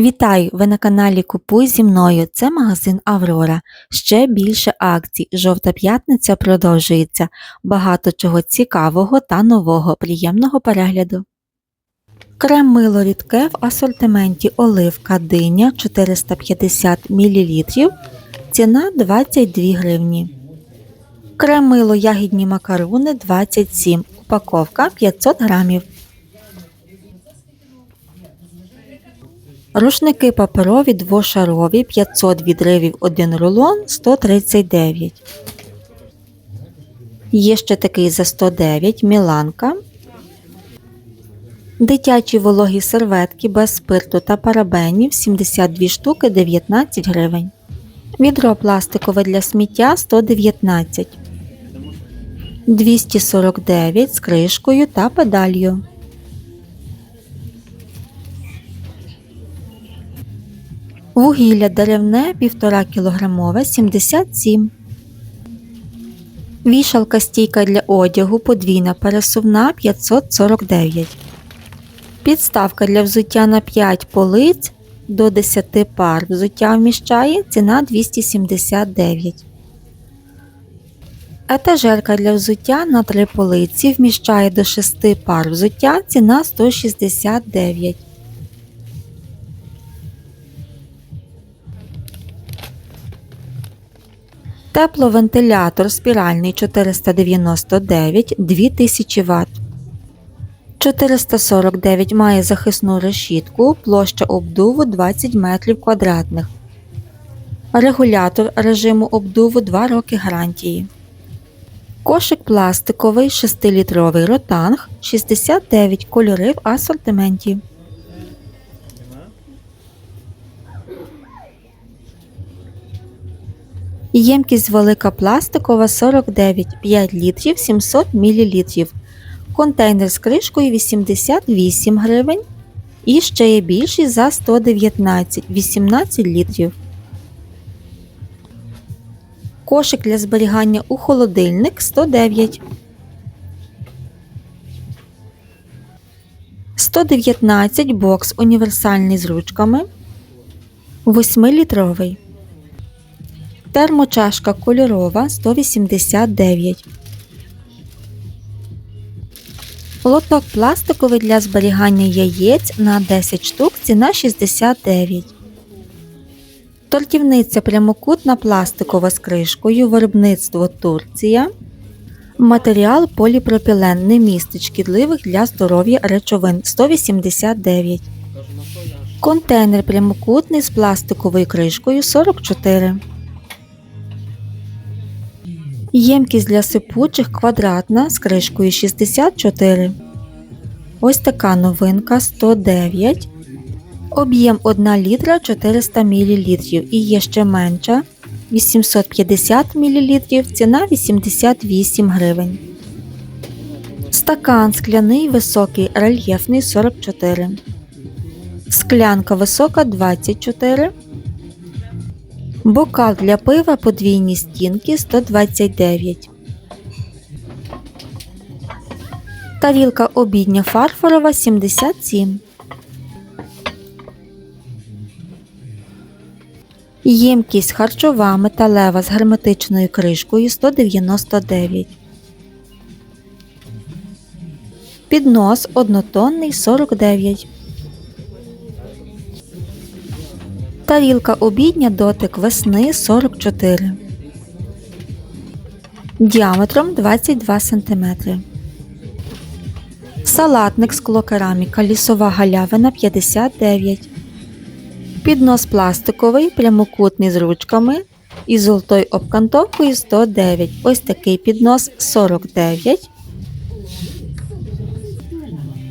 Вітаю! Ви на каналі Купуй зі мною. Це магазин Аврора. Ще більше акцій. Жовта п'ятниця продовжується. Багато чого цікавого та нового. Приємного перегляду. Крем мило рідке в асортименті оливка диня 450 мл. Ціна 22 гривні. Крем мило ягідні макаруни 27. Упаковка 500 грамів. Рушники паперові двошарові 500 відривів 1 рулон 139. Є ще такий за 109 Міланка. Дитячі вологі серветки без спирту та парабенів 72 штуки 19 гривень. Відро пластикове для сміття 119. 249 з кришкою та педалью. Вугілля деревне 1,5 кг 77 Вішалка стійка для одягу подвійна пересувна 549 Підставка для взуття на 5 полиць до 10 пар взуття вміщає ціна 279 Етажерка для взуття на 3 полиці вміщає до 6 пар взуття ціна 169 Тепловентилятор спіральний 499 2000 Вт. 449 має захисну решітку, площа обдуву 20 метрів квадратних. Регулятор режиму обдуву 2 роки гарантії. Кошик пластиковий 6-літровий ротанг 69 кольори в асортименті. Ємкість велика пластикова 49 5 літрів 700 мл. Контейнер з кришкою 88 гривень. І ще є більший за 119 18 літрів. Кошик для зберігання у холодильник 109. 119 бокс універсальний з ручками. 8-літровий. Термочашка кольорова 189. Лоток пластиковий для зберігання яєць на 10 штук ціна 69. Тортівниця прямокутна пластикова з кришкою. Виробництво Турція. Матеріал поліпропілен не містить шкідливих для здоров'я речовин 189. Контейнер прямокутний з пластиковою кришкою 44. Ємкість для сипучих квадратна з кришкою 64. Ось така новинка 109. Об'єм 1 літра 400 мл і є ще менша 850 мл, ціна 88 гривень. Стакан скляний високий рельєфний 44. Склянка висока 24. Бокал для пива подвійні стінки 129. Тарілка обідня фарфорова 77. Ємкість харчова металева з герметичною кришкою 199. Піднос однотонний 49. Тарілка обідня дотик весни 44. Діаметром 22 см. Салатник склокераміка лісова галявина 59. Піднос пластиковий, прямокутний з ручками і золотою обкантовкою 109. Ось такий піднос 49.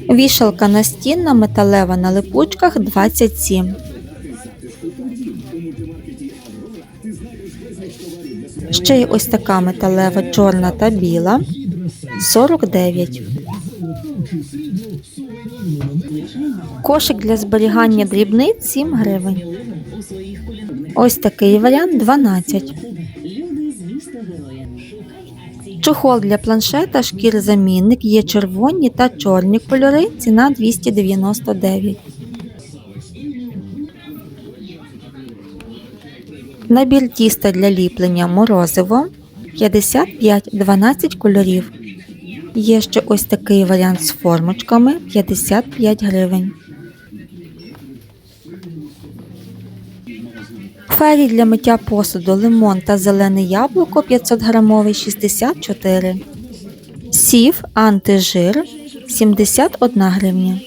Вішалка настінна металева на липучках 27. Ще й ось така металева чорна та біла 49. Кошик для зберігання дрібниць 7 гривень. Ось такий варіант 12. Чохол для планшета шкір-замінник є червоні та чорні кольори. Ціна 299. Набір тіста для ліплення морозиво 55 12 кольорів. Є ще ось такий варіант з формочками 55 гривень. Фері для миття посуду лимон та зелене яблуко 500 грамовий 64. Сів антижир 71 гривня.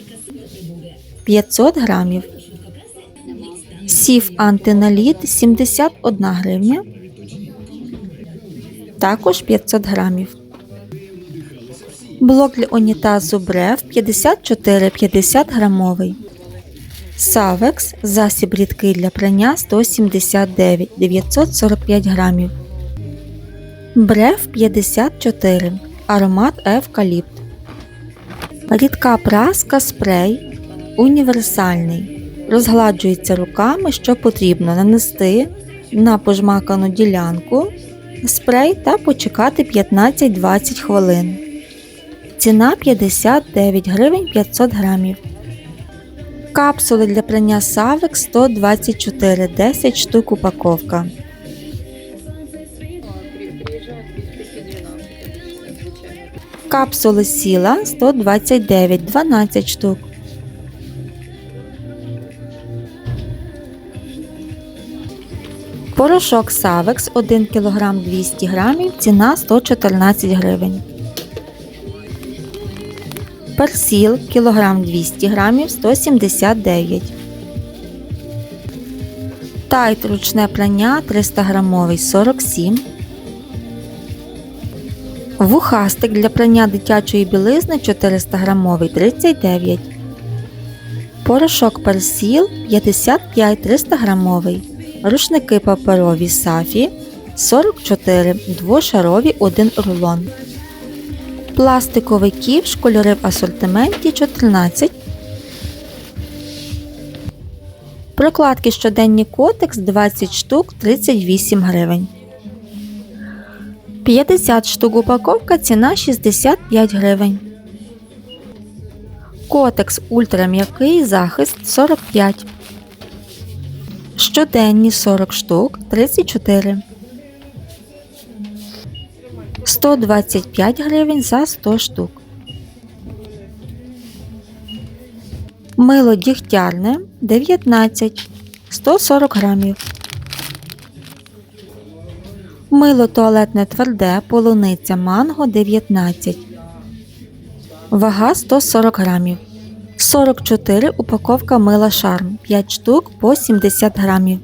500 грамів. Сів антиналіт 71 гривня. Також 500 грамів. Блок для унітазу Брев 54-50 грамовий. Савекс засіб рідкий для прання 179 945 грамів. Брев 54. Аромат евкаліпт. Рідка праска спрей універсальний. Розгладжується руками, що потрібно нанести на пожмакану ділянку спрей та почекати 15-20 хвилин. Ціна 59 гривень 500 грамів. Капсули для прання Савек 124 10 штук упаковка. Капсули сіла 129 12 штук. Порошок Савекс 1 кг 200 г, ціна 114 гривень. Персіл кілограм 200 грамів 179. Тайт ручне прання 300 грамовий 47. Вухастик для прання дитячої білизни 400 грамовий 39. Порошок персіл 55 300 грамовий. Рушники паперові сафі 44 двошарові 1 рулон. Пластиковий ківш, кольори в асортименті 14. Прокладки щоденні котекс 20 штук 38 гривень. 50 штук упаковка ціна 65 гривень. Котекс ультрам'який захист 45. Щоденні 40 штук 34. 125 гривень за 100 штук. Мило дігтярне 19 140 грамів. Мило туалетне тверде полуниця манго 19. Вага 140 грамів. 44 упаковка мила шарм 5 штук по 70 грамів.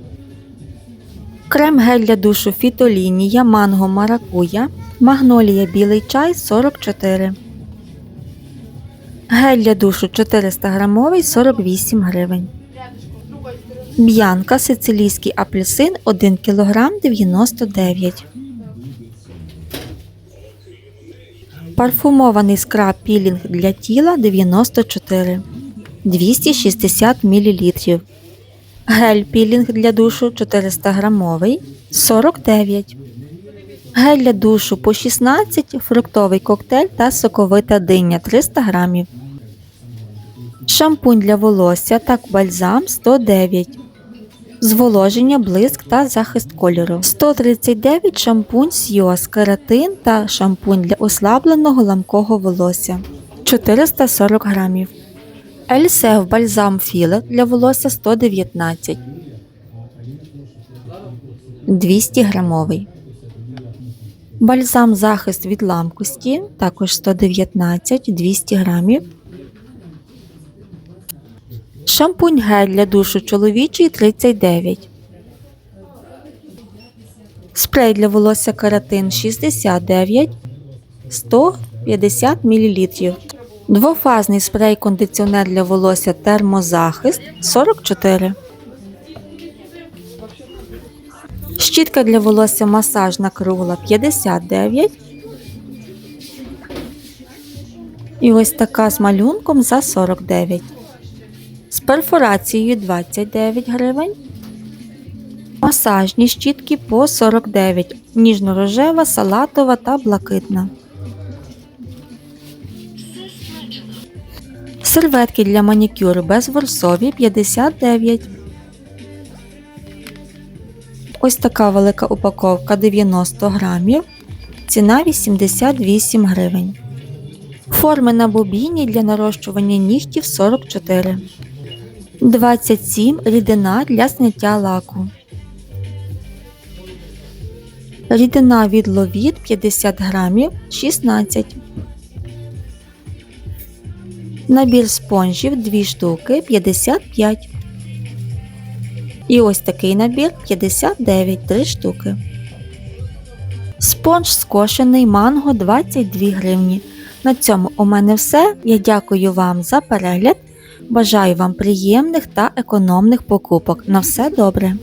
Крем гель для душу фітолінія манго маракуя. Магнолія білий чай 44. Гель для душу 400 грамовий 48 гривень. Б'янка сицилійський апельсин 1 кг 99. Парфумований скраб пілінг для тіла 94 260 мл. Гель пілінг для душу 400 грамовий 49 Гель для душу по 16, фруктовий коктейль та соковита диня 300 грамів. Шампунь для волосся та бальзам 109. Зволоження, блиск та захист кольору. 139 шампунь Сйоз, кератин та шампунь для ослабленого ламкого волосся 440 грамів. Ельсев бальзам філе для волосся 119 200 грамовий. Бальзам захист від ламкості, також 119 200 грамів. Шампунь гель для душу чоловічий 39. Спрей для волосся каратин 69 150 мл. Двофазний спрей кондиціонер для волосся термозахист 44. Щітка для волосся масажна кругла 59. І ось така з малюнком за 49. З перфорацією 29 гривень. Масажні щітки по 49. Ніжно-рожева, салатова та блакитна. Серветки для манікюру безворсові 59. Ось така велика упаковка 90 грамів. Ціна 88 гривень. Форми на бобіні для нарощування нігтів 44. 27 рідина для зняття лаку. Рідина від ловіт 50 грамів 16. Набір спонжів 2 штуки 55. І ось такий набір 59 3 штуки. Спонж скошений манго 22 гривні. На цьому у мене все. Я дякую вам за перегляд. Бажаю вам приємних та економних покупок. На все добре!